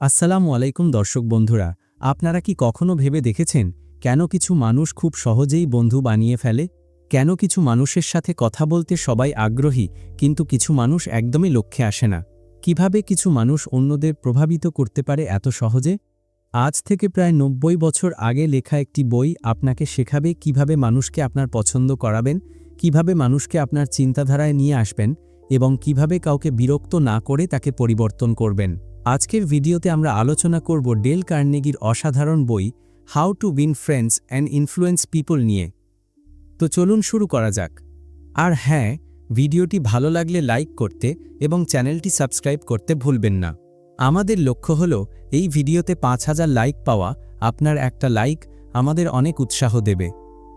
আসসালামু আলাইকুম দর্শক বন্ধুরা, আপনারা কি কখনো ভেবে দেখেছেন কেন কিছু মানুষ খুব সহজেই বন্ধু বানিয়ে ফেলে? কেন কিছু মানুষের সাথে কথা বলতে সবাই আগ্রহী, কিন্তু কিছু মানুষ একদমই লক্ষ্যে আসে না? কীভাবে কিছু মানুষ অন্যদের প্রভাবিত করতে পারে এত সহজে? আজ থেকে প্রায় নব্বই বছর আগে লেখা একটি বই আপনাকে শেখাবে কীভাবে মানুষকে আপনার পছন্দ করাবেন, কীভাবে মানুষকে আপনার চিন্তাধারায় নিয়ে আসবেন এবং কীভাবে কাউকে বিরক্ত না করে তাকে পরিবর্তন করবেন। আজকের ভিডিওতে আমরা আলোচনা করব ডেল কার্নেগির অসাধারণ বই how to win friends and influence people নিয়ে। তো চলুন শুরু করা যাক। আর হ্যাঁ ভিডিওটি ভালো লাগলে লাইক করতে এবং চ্যানেলটি সাবস্ক্রাইব করতে ভুলবেন না। আমাদের লক্ষ্য হল, এই ভিডিওতে পাঁচ হাজার লাইক পাওয়া আপনার একটা লাইক আমাদের অনেক উৎসাহ দেবে।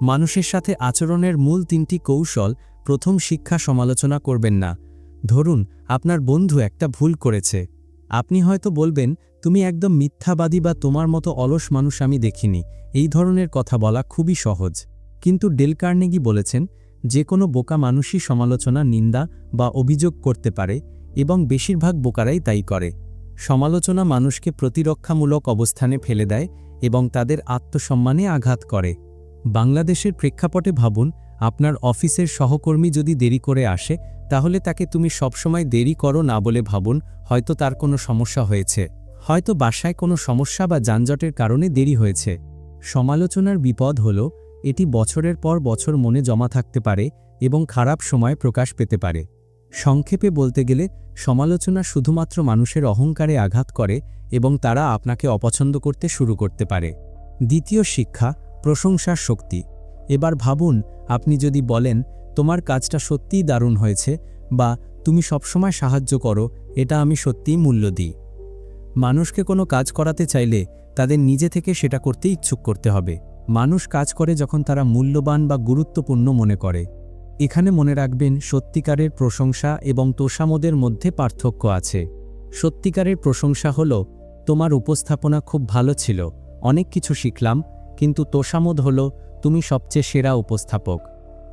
মানুষের সাথে আচরণের মূল তিনটি কৌশল, প্রথম শিক্ষা সমালোচনা করবেন না। ধরুন, আপনার বন্ধু একটা ভুল করেছে। আপনি হয়তো বলবেন, তুমি একদম মিথ্যাবাদী বা তোমার মতো অলস মানুষ আমি দেখিনি। এই ধরনের কথা বলা খুবই সহজ। কিন্তু ডেল কার্নেগি বলেছেন, যে কোনো বোকা মানুষই সমালোচনা, নিন্দা বা অভিযোগ করতে পারে এবং বেশিরভাগ বোকারাই তাই করে। সমালোচনা মানুষকে প্রতিরক্ষামূলক অবস্থানে ফেলে দেয় এবং তাদের আত্মসম্মানে আঘাত করে। বাংলাদেশের প্রেক্ষাপটে ভাবুন আপনার অফিসের সহকর্মী যদি দেরি করে আসে, তাহলে তাকে তুমি সবসময় দেরি করো না বলে ভাবুন, হয়তো তার কোনো সমস্যা হয়েছে। হয়তো বাসায় কোনো সমস্যা বা যানজটের কারণে দেরি হয়েছে। সমালোচনার বিপদ হল, এটি বছরের পর বছর মনে জমা থাকতে পারে এবং খারাপ সময় প্রকাশ পেতে পারে। সংক্ষেপে বলতে গেলে, সমালোচনা শুধুমাত্র মানুষের অহংকারে আঘাত করে এবং তারা আপনাকে অপছন্দ করতে শুরু করতে পারে। দ্বিতীয় শিক্ষা, প্রশংসার শক্তি। এবার ভাবুন, আপনি যদি বলেন, তোমার কাজটা সত্যিই দারুণ হয়েছে বা তুমি সবসময় সাহায্য করো, এটা আমি সত্যিই মূল্য দিই মানুষকে কোনো কাজ করাতে চাইলে তাদের নিজে থেকে সেটা করতে ইচ্ছুক করতে হবে। মানুষ কাজ করে যখন তারা মূল্যবান বা গুরুত্বপূর্ণ মনে করে। এখানে মনে রাখবেন, সত্যিকারের প্রশংসা এবং তোষামোদের মধ্যে পার্থক্য আছে। সত্যিকারের প্রশংসা হল, তোমার উপস্থাপনা খুব ভালো ছিল, অনেক কিছু শিখলাম, কিন্তু তোষামোদ হল তুমি সবচেয়ে সেরা উপস্থাপক।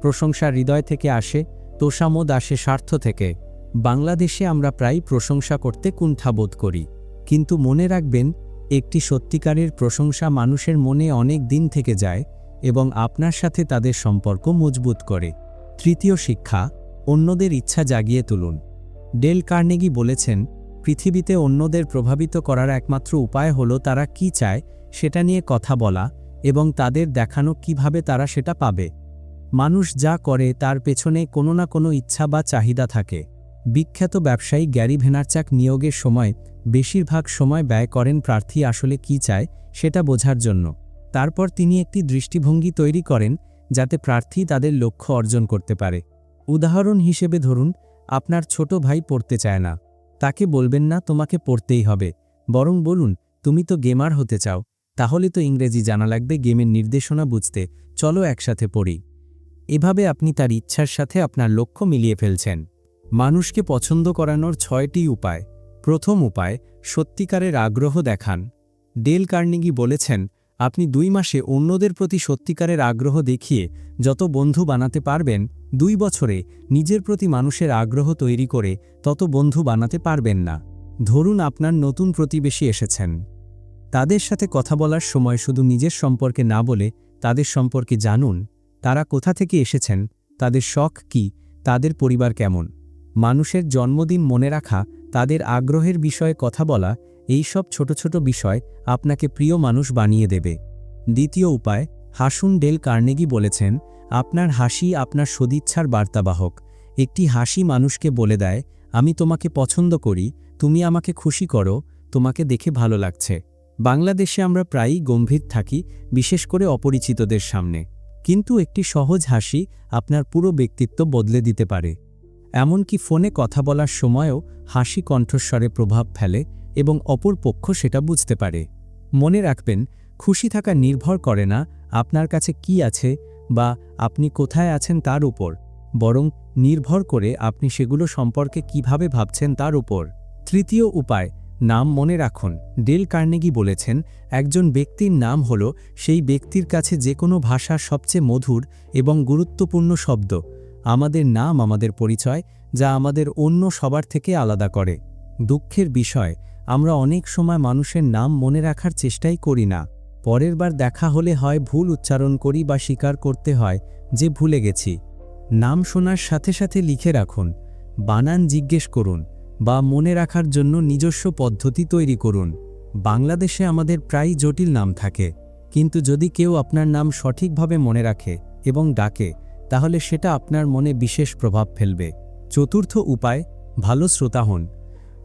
প্রশংসা হৃদয় থেকে আসে, তোষামোদ আসে স্বার্থ থেকে। বাংলাদেশে আমরা প্রায় প্রশংসা করতে কুণ্ঠাবোধ করি। কিন্তু মনে রাখবেন, একটি সত্যিকারের প্রশংসা মানুষের মনে অনেক দিন থেকে যায় এবং আপনার সাথে তাদের সম্পর্ক মজবুত করে। তৃতীয় শিক্ষা, অন্যদের ইচ্ছা জাগিয়ে তুলুন। ডেল কার্নেগি বলেছেন, পৃথিবীতে অন্যদের প্রভাবিত করার একমাত্র উপায় হল তারা কি চায়, সেটা নিয়ে কথা বলা এবং তাদের দেখানো কীভাবে তারা সেটা পাবে। মানুষ যা করে তার পেছনে কোনো না কোনো ইচ্ছা বা চাহিদা থাকে। বিখ্যাত ব্যবসায়ী গ্যারি ভেনারচাক নিয়োগের সময় বেশিরভাগ সময় ব্যয় করেন প্রার্থী আসলে কি চায় সেটা বোঝার জন্য। তারপর তিনি একটি দৃষ্টিভঙ্গি তৈরি করেন যাতে প্রার্থী তাদের লক্ষ্য অর্জন করতে পারে। উদাহরণ হিসেবে ধরুন, আপনার ছোট ভাই পড়তে চায় না। তাকে বলবেন না, তোমাকে পড়তেই হবে। বরং বলুন, তুমি তো গেমার হতে চাও। তাহলে তো ইংরেজি জানা লাগবে, গেমের নির্দেশনা বুঝতে। চলো একসাথে পড়ি। এভাবে আপনি তার ইচ্ছার সাথে আপনার লক্ষ্য মিলিয়ে ফেলছেন। মানুষকে পছন্দ করানোর ছয়টি উপায়। প্রথম উপায়, সত্যিকারের আগ্রহ দেখান। ডেল কার্নিগি বলেছেন, আপনি দুই মাসে অন্যদের প্রতি সত্যিকারের আগ্রহ দেখিয়ে যত বন্ধু বানাতে পারবেন, দুই বছরে নিজের প্রতি মানুষের আগ্রহ তৈরি করে তত বন্ধু বানাতে পারবেন না। ধরুন আপনার নতুন প্রতিবেশী এসেছেন। তাদের সাথে কথা বলার সময় শুধু নিজের সম্পর্কে না বলে তাদের সম্পর্কে জানুন, তারা কোথা থেকে এসেছেন, তাদের শখ কি, তাদের পরিবার কেমন, মানুষের জন্মদিন মনে রাখা, তাদের আগ্রহের বিষয়ে কথা বলা, এই সব ছোট ছোট বিষয় আপনাকে প্রিয় মানুষ বানিয়ে দেবে। দ্বিতীয় উপায়, হাসুন ডেল কার্নেগি বলেছেন, আপনার হাসি আপনার সদিচ্ছার বার্তাবাহক। একটি হাসি মানুষকে বলে দেয়, আমি তোমাকে পছন্দ করি, তুমি আমাকে খুশি করো, তোমাকে দেখে ভালো লাগছে। বাংলাদেশে আমরা প্রায়ই গম্ভীর থাকি, বিশেষ করে অপরিচিতদের সামনে। কিন্তু একটি সহজ হাসি আপনার পুরো ব্যক্তিত্ব বদলে দিতে পারে। এমনকি ফোনে কথা বলার সময়ও হাসি কণ্ঠস্বরে প্রভাব ফেলে এবং অপর পক্ষ সেটা বুঝতে পারে। মনে রাখবেন, খুশি থাকা নির্ভর করে না আপনার কাছে কি আছে বা আপনি কোথায় আছেন তার উপর, বরং নির্ভর করে আপনি সেগুলো সম্পর্কে কীভাবে ভাবছেন তার উপর। তৃতীয় উপায় নাম মনে রাখুন। ডেল কার্নেগি বলেছেন, একজন ব্যক্তির নাম হল সেই ব্যক্তির কাছে যে কোনো ভাষার সবচেয়ে মধুর এবং গুরুত্বপূর্ণ শব্দ। আমাদের নাম আমাদের পরিচয়, যা আমাদের অন্য সবার থেকে আলাদা করে। দুঃখের বিষয়, আমরা অনেক সময় মানুষের নাম মনে রাখার চেষ্টাই করি না। পরের বার দেখা হলে হয় ভুল উচ্চারণ করি বা স্বীকার করতে হয়, যে ভুলে গেছি। নাম শোনার সাথে সাথে লিখে রাখুন। বানান জিজ্ঞেস করুন। বা মনে রাখার জন্য নিজস্ব পদ্ধতি তৈরি করুন। বাংলাদেশে আমাদের প্রায় জটিল নাম থাকে, কিন্তু যদি কেউ আপনার নাম সঠিকভাবে মনে রাখে এবং ডাকে, তাহলে সেটা আপনার মনে বিশেষ প্রভাব ফেলবে। চতুর্থ উপায়, ভালো শ্রোতা হন।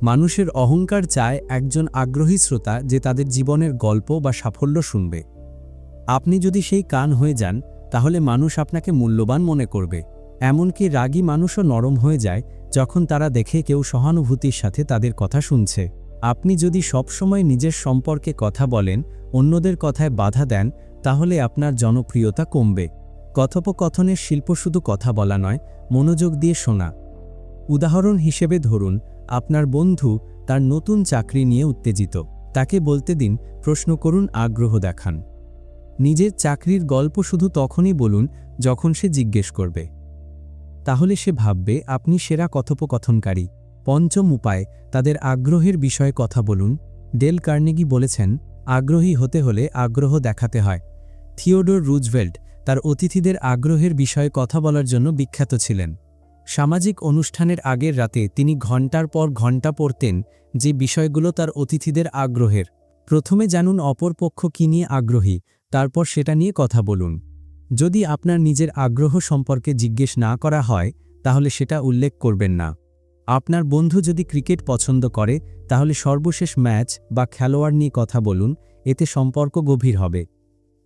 মানুষের অহংকার চায় একজন আগ্রহী শ্রোতা যে তাদের জীবনের গল্প বা সাফল্য শুনবে। আপনি যদি সেই কান হয়ে যান, তাহলে মানুষ আপনাকে মূল্যবান মনে করবে। এমনকি রাগী মানুষও নরম হয়ে যায় যখন তারা দেখে কেউ সহানুভূতির সাথে তাদের কথা শুনছে, আপনি যদি সবসময় নিজের সম্পর্কে কথা বলেন, অন্যদের কথায় বাধা দেন, তাহলে আপনার জনপ্রিয়তা কমবে। কথোপকথনের শিল্প শুধু কথা বলা নয়, মনোযোগ দিয়ে শোনা। উদাহরণ হিসেবে ধরুন, আপনার বন্ধু তার নতুন চাকরি নিয়ে উত্তেজিত। তাকে বলতে দিন, প্রশ্ন করুন, আগ্রহ দেখান। নিজের চাকরির গল্প শুধু তখনই বলুন, যখন সে জিজ্ঞেস করবে। তাহলে সে ভাববে, আপনি সেরা কথোপকথনকারী। পঞ্চম উপায়, তাদের আগ্রহের বিষয়ে কথা বলুন। ডেল কার্নেগি বলেছেন, আগ্রহী হতে হলে আগ্রহ দেখাতে হয়। থিওডোর রুজভেল্ট তার অতিথিদের আগ্রহের বিষয়ে কথা বলার জন্য বিখ্যাত ছিলেন। সামাজিক অনুষ্ঠানের আগের রাতে তিনি ঘণ্টার পর ঘণ্টা পড়তেন যে বিষয়গুলো তার অতিথিদের আগ্রহের। প্রথমে জানুন অপর পক্ষ কী নিয়ে আগ্রহী, তারপর সেটা নিয়ে কথা বলুন। যদি আপনার নিজের আগ্রহ সম্পর্কে জিজ্ঞেস না করা হয়, তাহলে সেটা উল্লেখ করবেন না। আপনার বন্ধু যদি ক্রিকেট পছন্দ করে, তাহলে সর্বশেষ ম্যাচ বা খেলোয়াড় নিয়ে কথা বলুন, এতে সম্পর্ক গভীর হবে।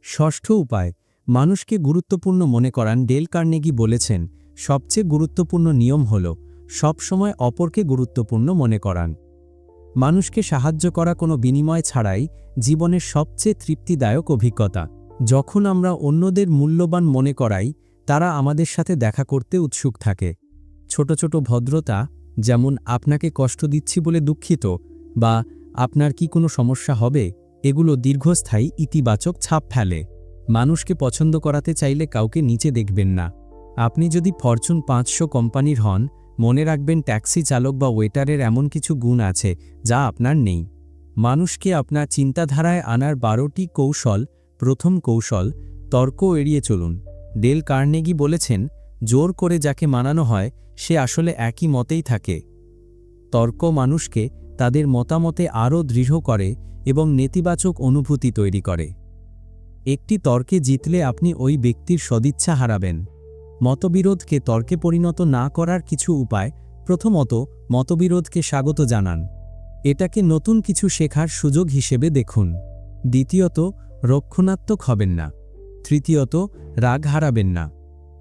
ষষ্ঠ উপায়, মানুষকে গুরুত্বপূর্ণ মনে করান ডেল কার্নেগি বলেছেন, সবচেয়ে গুরুত্বপূর্ণ নিয়ম হল, সবসময় অপরকে গুরুত্বপূর্ণ মনে করান। মানুষকে সাহায্য করা কোনো বিনিময় ছাড়াই জীবনের সবচেয়ে তৃপ্তিদায়ক অভিজ্ঞতা। যখন আমরা অন্যদের মূল্যবান মনে করাই, তারা আমাদের সাথে দেখা করতে উৎসুক থাকে। ছোট ছোট ভদ্রতা, যেমন আপনাকে কষ্ট দিচ্ছি বলে দুঃখিত বা আপনার কি কোনো সমস্যা হবে? এগুলো দীর্ঘস্থায়ী ইতিবাচক ছাপ ফেলে। মানুষকে পছন্দ করাতে চাইলে কাউকে নিচে দেখবেন না। আপনি যদি ফরচুন পাঁচশো কোম্পানির হন, মনে রাখবেন ট্যাক্সি চালক বা ওয়েটারের এমন কিছু গুণ আছে, যা আপনার নেই। মানুষকে আপনার চিন্তাধারায় আনার বারোটি কৌশল প্রথম কৌশল তর্ক এড়িয়ে চলুন। ডেল কার্নেগি বলেছেন, জোর করে যাকে মানানো হয়, সে আসলে একই মতেই থাকে। তর্ক মানুষকে তাদের মতামতে আরও দৃঢ় করে এবং নেতিবাচক অনুভূতি তৈরি করে। একটি তর্কে জিতলে আপনি ওই ব্যক্তির সদিচ্ছা হারাবেন। মতবিরোধকে তর্কে পরিণত না করার কিছু উপায়, প্রথমত মতবিরোধকে স্বাগত জানান। এটাকে নতুন কিছু শেখার সুযোগ হিসেবে দেখুন। দ্বিতীয়ত রক্ষণাত্মক হবেন না। তৃতীয়ত, রাগ হারাবেন না।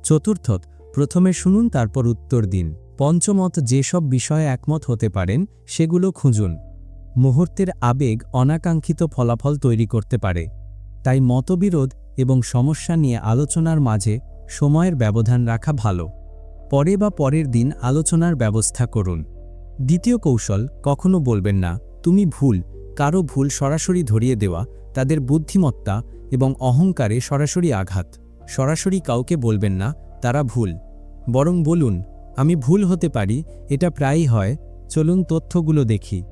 চতুর্থত, প্রথমে শুনুন, তারপর উত্তর দিন। পঞ্চমত, যেসব বিষয়ে একমত হতে পারেন, সেগুলো খুঁজুন। মুহূর্তের আবেগ অনাকাঙ্ক্ষিত ফলাফল তৈরি করতে পারে। তাই মতবিরোধ এবং সমস্যা নিয়ে আলোচনার মাঝে সময়ের ব্যবধান রাখা ভালো। পরে বা পরের দিন আলোচনার ব্যবস্থা করুন। দ্বিতীয় কৌশল, কখনো বলবেন না, তুমি ভুল, কারও ভুল সরাসরি ধরিয়ে দেওয়া তাদের বুদ্ধিমত্তা এবং অহংকারে সরাসরি আঘাত। সরাসরি কাউকে বলবেন না, তারা ভুল। বরং বলুন, আমি ভুল হতে পারি, এটা প্রায়ই হয়, চলুন তথ্যগুলো দেখি।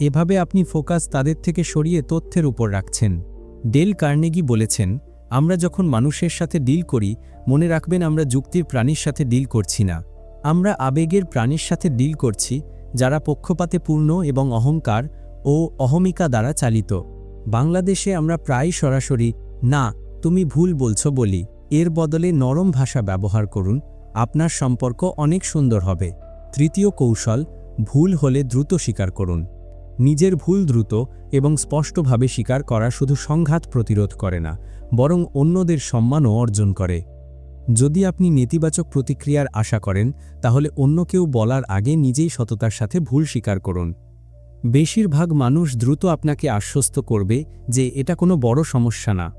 এভাবে আপনি ফোকাস তাদের থেকে সরিয়ে তথ্যের উপর রাখছেন। ডেল কার্নেগি বলেছেন, আমরা যখন মানুষের সাথে ডিল করি, মনে রাখবেন আমরা যুক্তির প্রাণীর সাথে ডিল করছি না। আমরা আবেগের প্রাণীর সাথে ডিল করছি, যারা পক্ষপাতে পূর্ণ এবং অহংকার ও অহমিকা দ্বারা চালিত। বাংলাদেশে আমরা প্রায় সরাসরি, না, তুমি ভুল বলছো বলি। এর বদলে নরম ভাষা ব্যবহার করুন, আপনার সম্পর্ক অনেক সুন্দর হবে। তৃতীয় কৌশল, ভুল হলে দ্রুত স্বীকার করুন। নিজের ভুল দ্রুত এবং স্পষ্টভাবে স্বীকার করা শুধু সংঘাত প্রতিরোধ করে না, বরং অন্যদের সম্মানও অর্জন করে। যদি আপনি নেতিবাচক প্রতিক্রিয়ার আশা করেন, তাহলে অন্য কেউ বলার আগে নিজেই সততার সাথে ভুল স্বীকার করুন। বেশিরভাগ মানুষ দ্রুত আপনাকে আশ্বস্ত করবে যে এটা কোনো বড় সমস্যা না।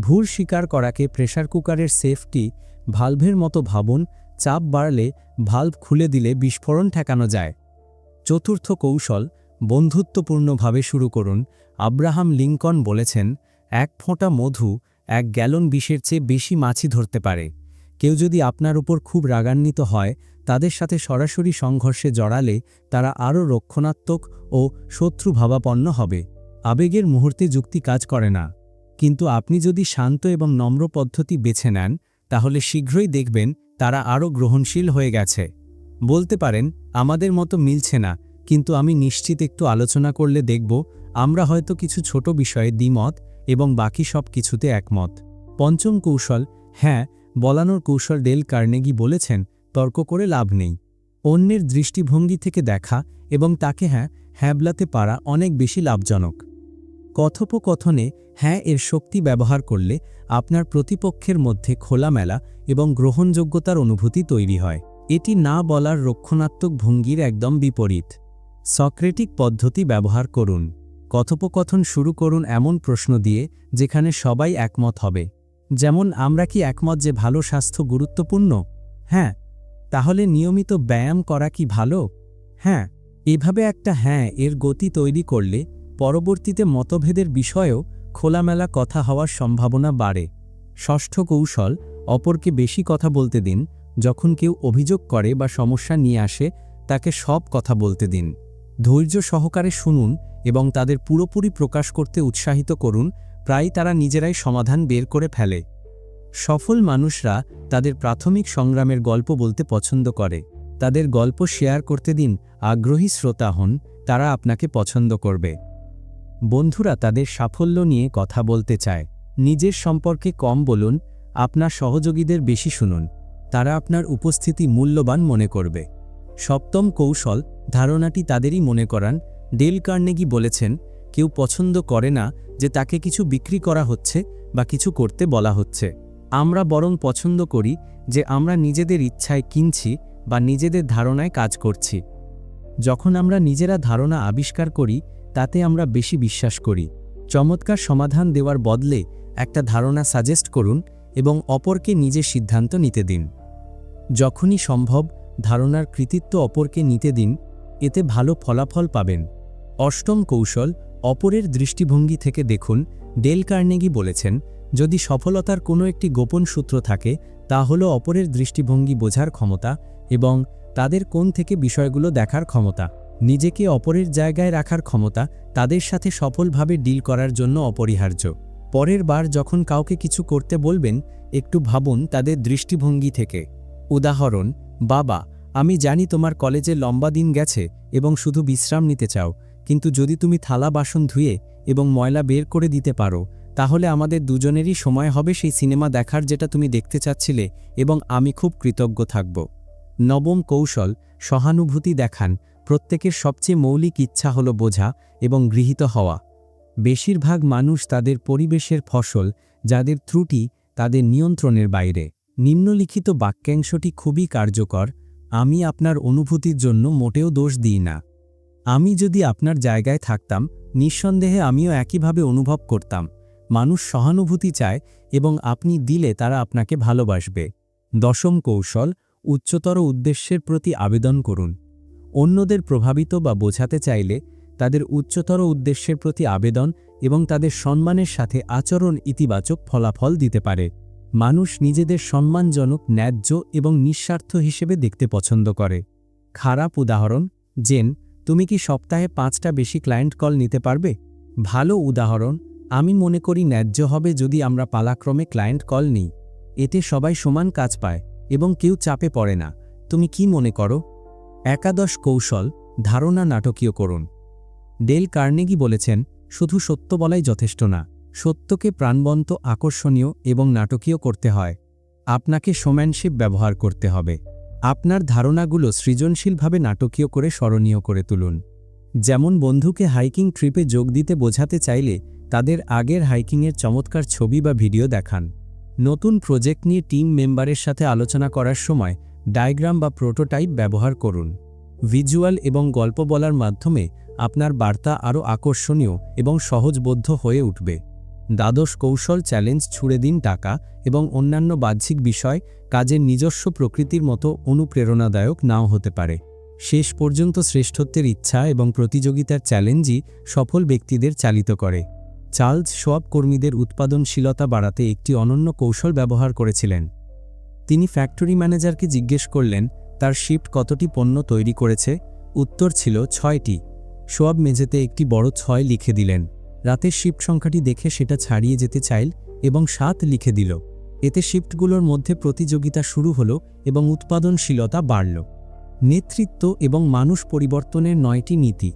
ভুল স্বীকার করাকে প্রেশার কুকারের সেফটি, ভালভের মতো ভাবুন, চাপ বাড়লে ভালভ খুলে দিলে বিস্ফোরণ ঠেকানো যায়। চতুর্থ কৌশল, বন্ধুত্বপূর্ণভাবে শুরু করুন। আব্রাহাম লিঙ্কন বলেছেন, এক ফোঁটা মধু এক গ্যালন বিষের চেয়ে বেশি মাছি ধরতে পারে। কেউ যদি আপনার উপর খুব রাগান্বিত হয় তাদের সাথে সরাসরি সংঘর্ষে জড়ালে তারা আরও রক্ষণাত্মক ও শত্রুভাবাপন্ন হবে। আবেগের মুহূর্তে যুক্তি কাজ করে না। কিন্তু আপনি যদি শান্ত এবং নম্র পদ্ধতি বেছে নেন, তাহলে শীঘ্রই দেখবেন তারা আরও গ্রহণশীল হয়ে গেছে। বলতে পারেন, আমাদের মতো মিলছে না, কিন্তু আমি নিশ্চিত একটু আলোচনা করলে দেখব, আমরা হয়তো কিছু ছোট বিষয়ে দ্বিমত এবং বাকি সব কিছুতে একমত। পঞ্চম কৌশল হ্যাঁ বলানোর কৌশল ডেল কার্নেগি বলেছেন তর্ক করে লাভ নেই। অন্যের দৃষ্টিভঙ্গি থেকে দেখা এবং তাকে হ্যাঁ হ্যাবলাতে পারা অনেক বেশি লাভজনক। কথোপকথনে হ্যাঁ এর শক্তি ব্যবহার করলে আপনার প্রতিপক্ষের মধ্যে খোলামেলা এবং গ্রহণযোগ্যতার অনুভূতি তৈরি হয়। এটি না বলার রক্ষণাত্মক ভঙ্গির একদম বিপরীত। সক্রেটিক পদ্ধতি ব্যবহার করুন। কথোপকথন শুরু করুন এমন প্রশ্ন দিয়ে, যেখানে সবাই একমত হবে। যেমন, আমরা কি একমত যে ভালো স্বাস্থ্য গুরুত্বপূর্ণ? হ্যাঁ তাহলে নিয়মিত ব্যায়াম করা কি ভালো? হ্যাঁ এভাবে একটা হ্যাঁ এর গতি তৈরি করলে পরবর্তীতে মতভেদের বিষয়েও খোলামেলা কথা হওয়ার সম্ভাবনা বাড়ে। ষষ্ঠ কৌশল, অপরকে বেশি কথা বলতে দিন, যখন কেউ অভিযোগ করে বা সমস্যা নিয়ে আসে, তাকে সব কথা বলতে দিন। ধৈর্য সহকারে শুনুন এবং তাদের পুরোপুরি প্রকাশ করতে উৎসাহিত করুন প্রায় তারা নিজেরাই সমাধান বের করে ফেলে। সফল মানুষরা তাদের প্রাথমিক সংগ্রামের গল্প বলতে পছন্দ করে। তাদের গল্প শেয়ার করতে দিন আগ্রহী শ্রোতা হন, তারা আপনাকে পছন্দ করবে। বন্ধুরা তাদের সাফল্য নিয়ে কথা বলতে চায়। নিজের সম্পর্কে কম বলুন, আপনার সহযোগীদের বেশি শুনুন। তারা আপনার উপস্থিতি মূল্যবান মনে করবে। সপ্তম কৌশল, ধারণাটি তাদেরই মনে করান। ডেল কার্নেগি বলেছেন, কেউ পছন্দ করে না যে তাকে কিছু বিক্রি করা হচ্ছে বা কিছু করতে বলা হচ্ছে। আমরা বরং পছন্দ করি যে আমরা নিজেদের ইচ্ছায় কিনছি বা নিজেদের ধারণায় কাজ করছি। যখন আমরা নিজেরা ধারণা আবিষ্কার করি, তাতে আমরা বেশি বিশ্বাস করি। চমৎকার সমাধান দেওয়ার বদলে একটা ধারণা সাজেস্ট করুন এবং অপরকে নিজের সিদ্ধান্ত নিতে দিন। যখনই সম্ভব, ধারণার কৃতিত্ব অপরকে নিতে দিন, এতে ভালো ফলাফল পাবেন। অষ্টম কৌশল, অপরের দৃষ্টিভঙ্গি থেকে দেখুন, ডেল কার্নেগি বলেছেন যদি সফলতার কোনো একটি গোপন সূত্র থাকে, তা হল অপরের দৃষ্টিভঙ্গি বোঝার ক্ষমতা এবং তাদের কোন থেকে বিষয়গুলো দেখার ক্ষমতা। নিজেকে অপরের জায়গায় রাখার ক্ষমতা তাদের সাথে সফলভাবে ডিল করার জন্য অপরিহার্য। পরের বার যখন কাউকে কিছু করতে বলবেন, একটু ভাবুন তাদের দৃষ্টিভঙ্গি থেকে। উদাহরণ, বাবা, আমি জানি তোমার কলেজে লম্বা দিন গেছে এবং শুধু বিশ্রাম নিতে চাও, কিন্তু যদি তুমি থালা বাসন ধুয়ে এবং ময়লা বের করে দিতে পারো তাহলে আমাদের দুজনেরই সময় হবে সেই সিনেমা দেখার যেটা তুমি দেখতে চাচ্ছিলে এবং আমি খুব কৃতজ্ঞ থাকব। নবম কৌশল, সহানুভূতি দেখান, প্রত্যেকের সবচেয়ে মৌলিক ইচ্ছা হল বোঝা এবং গৃহীত হওয়া। বেশিরভাগ মানুষ তাদের পরিবেশের ফসল, যাদের ত্রুটি, তাদের নিয়ন্ত্রণের বাইরে। নিম্নলিখিত বাক্যাংশটি খুবই কার্যকর, আমি আপনার অনুভূতির জন্য মোটেও দোষ দিই না। আমি যদি আপনার জায়গায় থাকতাম, নিঃসন্দেহে আমিও একইভাবে অনুভব করতাম। মানুষ সহানুভূতি চায় এবং আপনি দিলে তারা আপনাকে ভালোবাসবে। দশম কৌশল, উচ্চতর উদ্দেশ্যের প্রতি আবেদন করুন। অন্যদের প্রভাবিত বা বোঝাতে চাইলে তাদের উচ্চতর উদ্দেশ্যের প্রতি আবেদন এবং তাদের সম্মানের সাথে আচরণ ইতিবাচক ফলাফল দিতে পারে। মানুষ নিজেদের সম্মানজনক, ন্যায্য এবং নিঃস্বার্থ হিসেবে দেখতে পছন্দ করে। খারাপ উদাহরণ, জেন, তুমি কি সপ্তাহে পাঁচটা বেশি ক্লায়েন্ট কল নিতে পারবে? ভালো উদাহরণ আমি মনে করি ন্যায্য হবে যদি আমরা পালাক্রমে ক্লায়েন্ট কল নিই। এতে সবাই সমান কাজ পায় এবং কেউ চাপে পড়ে না। তুমি কি মনে করো? একাদশ কৌশল, ধারণা নাটকীয় করুন। ডেল কার্নেগি বলেছেন, শুধু সত্য বলাই যথেষ্ট না। সত্যকে প্রাণবন্ত, আকর্ষণীয় এবং নাটকীয় করতে হয়। আপনাকে সোম্যানশিপ ব্যবহার করতে হবে। আপনার ধারণাগুলো সৃজনশীলভাবে নাটকীয় করে স্মরণীয় করে তুলুন। যেমন বন্ধুকে হাইকিং ট্রিপে যোগ দিতে বোঝাতে চাইলে তাদের আগের হাইকিংয়ের চমৎকার ছবি বা ভিডিও দেখান। নতুন প্রজেক্ট নিয়ে টিম মেম্বারের সাথে আলোচনা করার সময় ডায়াগ্রাম বা প্রোটোটাইপ ব্যবহার করুন। ভিজুয়াল এবং গল্প বলার মাধ্যমে আপনার বার্তা আরও আকর্ষণীয় এবং সহজবোধ্য হয়ে উঠবে। দ্বাদশ কৌশল চ্যালেঞ্জ ছুড়ে দিন টাকা এবং অন্যান্য বাহ্যিক বিষয় কাজের নিজস্ব প্রকৃতির মতো অনুপ্রেরণাদায়ক নাও হতে পারে। শেষ পর্যন্ত শ্রেষ্ঠত্বের ইচ্ছা এবং প্রতিযোগিতার চ্যালেঞ্জই সফল ব্যক্তিদের চালিত করে। চার্লস সোয়াব কর্মীদের উৎপাদনশীলতা বাড়াতে একটি অনন্য কৌশল ব্যবহার করেছিলেন। তিনি ফ্যাক্টরি ম্যানেজারকে জিজ্ঞেস করলেন, তার শিফট কতটি পণ্য তৈরি করেছে? উত্তর ছিল, ছয়টি। সোয়াব মেঝেতে একটি বড় ছয় লিখে দিলেন। রাতের শিফট সংখ্যাটি দেখে সেটা ছাড়িয়ে যেতে চাইল এবং সাত লিখে দিল। এতে শিফটগুলোর মধ্যে প্রতিযোগিতা শুরু হল এবং উৎপাদনশীলতা বাড়ল। নেতৃত্ব এবং মানুষ পরিবর্তনের নয়টি নীতি।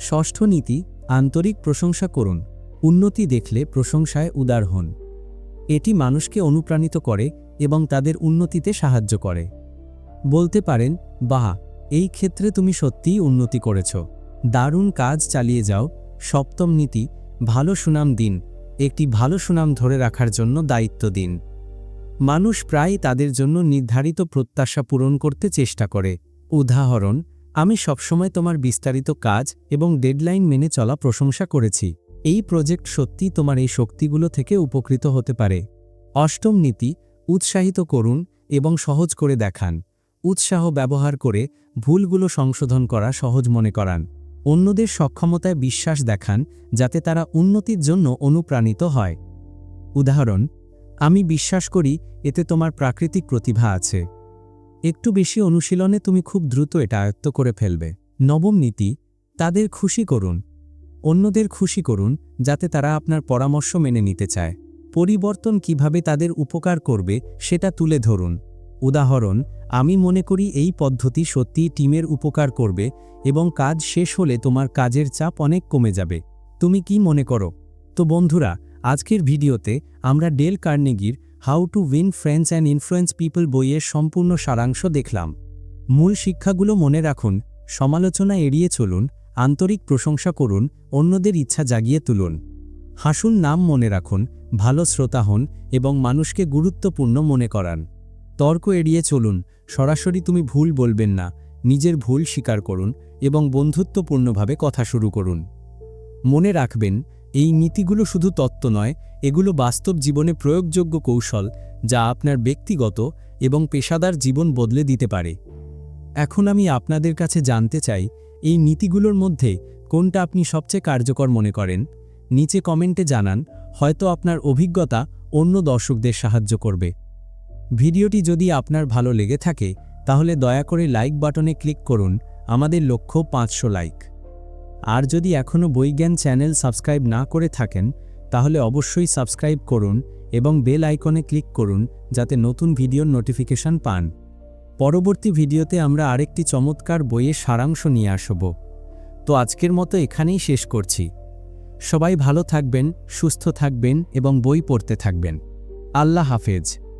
ষষ্ঠ নীতি, আন্তরিক প্রশংসা করুন। উন্নতি দেখলে প্রশংসায় উদার হন। এটি মানুষকে অনুপ্রাণিত করে এবং তাদের উন্নতিতে সাহায্য করে। বলতে পারেন, বাহ, এই ক্ষেত্রে তুমি সত্যিই উন্নতি করেছ। দারুণ কাজ চালিয়ে যাও। সপ্তম নীতি, ভালো সুনাম দিন। একটি ভালো সুনাম ধরে রাখার জন্য দায়িত্ব দিন। মানুষ প্রায় তাদের জন্য নির্ধারিত প্রত্যাশা পূরণ করতে চেষ্টা করে। উদাহরণ, আমি সবসময় তোমার বিস্তারিত কাজ এবং ডেডলাইন মেনে চলা প্রশংসা করেছি। এই প্রজেক্ট সত্যি তোমার এই শক্তিগুলো থেকে উপকৃত হতে পারে। অষ্টম নীতি, উৎসাহিত করুন এবং সহজ করে দেখান। উৎসাহ ব্যবহার করে ভুলগুলো সংশোধন করা সহজ মনে করান। অন্যদের সক্ষমতায় বিশ্বাস দেখান যাতে তারা উন্নতির জন্য অনুপ্রাণিত হয়। উদাহরণ, আমি বিশ্বাস করি এতে তোমার প্রাকৃতিক প্রতিভা আছে। একটু বেশি অনুশীলনে তুমি খুব দ্রুত এটা আয়ত্ত করে ফেলবে। নবম নীতি, তাদের খুশি করুন। অন্যদের খুশি করুন, যাতে তারা আপনার পরামর্শ মেনে নিতে চায়। পরিবর্তন কীভাবে তাদের উপকার করবে, সেটা তুলে ধরুন। উদাহরণ, আমি মনে করি এই পদ্ধতি সত্যিই টিমের উপকার করবে, এবং কাজ শেষ হলে তোমার কাজের চাপ অনেক কমে যাবে। তুমি কি মনে করো? তো বন্ধুরা, আজকের ভিডিওতে আমরা Dale কার্নেগির how to win friends and influence people বইয়ের সম্পূর্ণ সারাংশ দেখলাম। মূল শিক্ষাগুলো মনে রাখুন, সমালোচনা এড়িয়ে চলুন আন্তরিক প্রশংসা করুন, অন্যদের ইচ্ছা জাগিয়ে তুলুন। হাসুন নাম মনে রাখুন, ভালো শ্রোতা হন এবং মানুষকে গুরুত্বপূর্ণ মনে করান। তর্ক এড়িয়ে চলুন, সরাসরি তুমি ভুল বলবেন না, নিজের ভুল স্বীকার করুন এবং বন্ধুত্বপূর্ণভাবে কথা শুরু করুন। মনে রাখবেন, এই নীতিগুলো শুধু তত্ত্ব নয়, এগুলো বাস্তব জীবনে প্রয়োগযোগ্য কৌশল যা আপনার ব্যক্তিগত এবং পেশাদার জীবন বদলে দিতে পারে। এখন আমি আপনাদের কাছে জানতে চাই এই নীতিগুলোর মধ্যে কোনটা আপনি সবচেয়ে কার্যকর মনে করেন? নিচে কমেন্টে জানান, হয়তো আপনার অভিজ্ঞতা অন্য দর্শকদের সাহায্য করবে। ভিডিওটি যদি আপনার ভালো লেগে থাকে, তাহলে দয়া করে লাইক বাটনে ক্লিক করুন, আমাদের লক্ষ্য পাঁচশো লাইক। আর যদি এখনও বৈজ্ঞান চ্যানেল সাবস্ক্রাইব না করে থাকেন, তাহলে অবশ্যই সাবস্ক্রাইব করুন এবং বেল আইকনে ক্লিক করুন, যাতে নতুন ভিডিওর নোটিফিকেশন পান। পরবর্তী ভিডিওতে আমরা আরেকটি চমৎকার বইয়ের সারাংশ নিয়ে আসব। তো আজকের মতো এখানেই শেষ করছি। সবাই ভালো থাকবেন, সুস্থ থাকবেন এবং বই পড়তে থাকবেন। আল্লাহ হাফেজ।